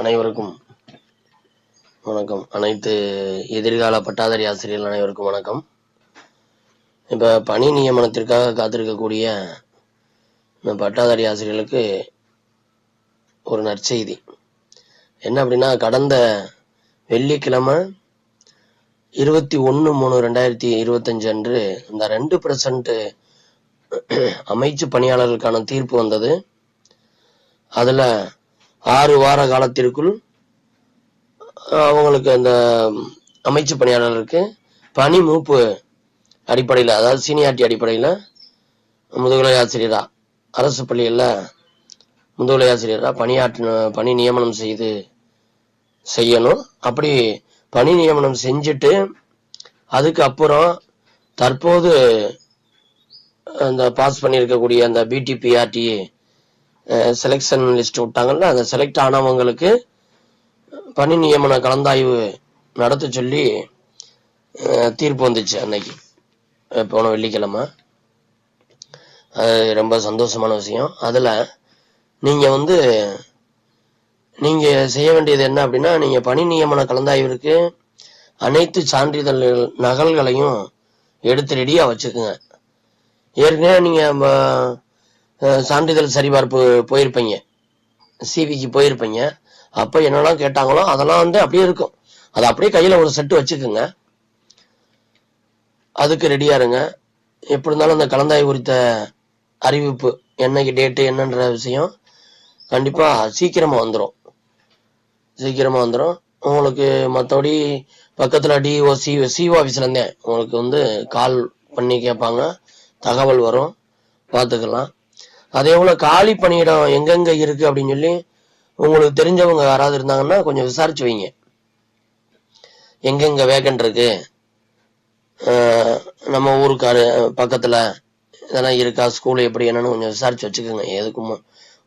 அனைவருக்கும் வணக்கம். அனைத்து எதிர்கால பட்டாதாரி ஆசிரியர்கள் அனைவருக்கும் வணக்கம். இப்போ பணி நியமனத்திற்காக காத்திருக்கக்கூடிய இந்த பட்டாதாரி ஆசிரியர்களுக்கு ஒரு நற்செய்தி. என்ன அப்படின்னா கடந்த வெள்ளிக்கிழமை இருபத்தி ஒன்று மூணு ரெண்டாயிரத்தி இருபத்தஞ்சு அன்று இந்த ரெண்டு பர்சன்ட் அமைச்சு பணியாளர்களுக்கான தீர்ப்பு வந்தது. அதுல ஆறு வார காலத்திற்குள் அவங்களுக்கு அந்த அமைச்சு பணியாளர்களுக்கு பணி மூப்பு அடிப்படையில் அதாவது சீனியாரிட்டி அடிப்படையில் முதுகலை ஆசிரியரா அரசு பள்ளிகளில் முதுகலை ஆசிரியராக பணியாற்ற பணி நியமனம் செய்து செய்யணும். அப்படி பணி நியமனம் செஞ்சுட்டு அதுக்கு அப்புறம் தற்போது அந்த பாஸ் பண்ணியிருக்கக்கூடிய அந்த பிடிபிஆர்டி செலெக்ஷன் லிஸ்ட் விட்டாங்கல்ல அந்த செலக்ட் ஆனவங்களுக்கு பணி நியமன கலந்தாய்வு நடத்த சொல்லி தீர்ப்பு வந்துச்சு அன்னைக்கு. போன வெள்ளிக்கிழமை. அது ரொம்ப சந்தோஷமான விஷயம். அதில் நீங்கள் வந்து நீங்கள் செய்ய வேண்டியது என்ன அப்படின்னா நீங்கள் பணி நியமன கலந்தாய்விற்கு அனைத்து சான்றிதழ் நகல்களையும் எடுத்து ரெடியாக வச்சுக்கோங்க. ஏற்கனவே நீங்கள் சான்றிதழ் சரிபார்ப்பு போயிருப்பீங்க. சிவிக்கு போயிருப்பீங்க. அப்போ என்னெல்லாம் கேட்டாங்களோ அதெல்லாம் வந்து அப்படியே இருக்கும். அது அப்படியே கையில் ஒரு செட்டு வச்சுக்கோங்க. அதுக்கு ரெடியாக இருங்க. எப்படி இருந்தாலும் அந்த கலந்தாய்வு குறித்த அறிவிப்பு என்னைக்கு டேட்டு என்னன்ற விஷயம் கண்டிப்பாக சீக்கிரமாக வந்துடும் சீக்கிரமாக வந்துடும் உங்களுக்கு மற்றபடி பக்கத்தில் டிஓ சி சிஓ ஆஃபீஸ்லேருந்தே உங்களுக்கு வந்து கால் பண்ணி கேட்பாங்க. தகவல் வரும். பார்த்துக்கலாம். அதே போல காலி பணியிடம் எங்கெங்க இருக்கு அப்படின்னு சொல்லி உங்களுக்கு தெரிஞ்சவங்க யாராவது இருந்தாங்கன்னா கொஞ்சம் விசாரிச்சு வைங்க. எங்கெங்க வேகன்ட் இருக்கு? நம்ம ஊருக்கு பக்கத்துல இதெல்லாம் இருக்கா? ஸ்கூல் எப்படி என்னன்னு கொஞ்சம் விசாரிச்சு வச்சுக்கோங்க. எதுக்கும்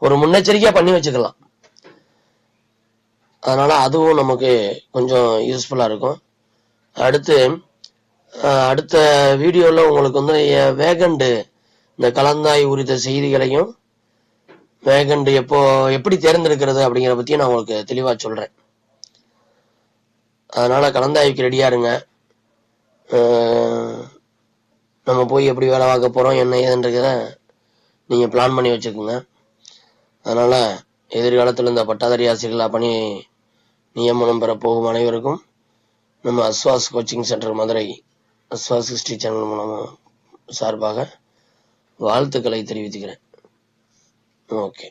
ஒரு முன்னெச்சரிக்கையா பண்ணி வச்சுக்கலாம். அதனால அதுவும் நமக்கு கொஞ்சம் யூஸ்ஃபுல்லா இருக்கும். அடுத்து அடுத்த வீடியோல உங்களுக்கு வந்து வேகண்டு இந்த கலந்தாய் குறித்த செய்திகளையும் வேகண்ட் எப்போ எப்படி தேர்ந்தெடுக்கிறது அப்படிங்கிற பத்தியும் நான் உங்களுக்கு தெளிவா சொல்றேன். அதனால கலந்தாய்வுக்கு ரெடியா இருங்க. நம்ம போய் எப்படி வேலை பார்க்க போறோம் என்ன ஏதுன்றத நீங்க பிளான் பண்ணி வச்சுக்கோங்க. அதனால எதிர்காலத்தில் இந்த பட்டாதாரி ஆசிரியர்களா பணி நியமனம் பெற போகும் அனைவருக்கும் நம்ம Aswas coaching centre Madurai Aswas history channel மூலமாக சார்பாக வாழ்த்துக்களை தெரிவித்துக்கிறேன். ஓகே.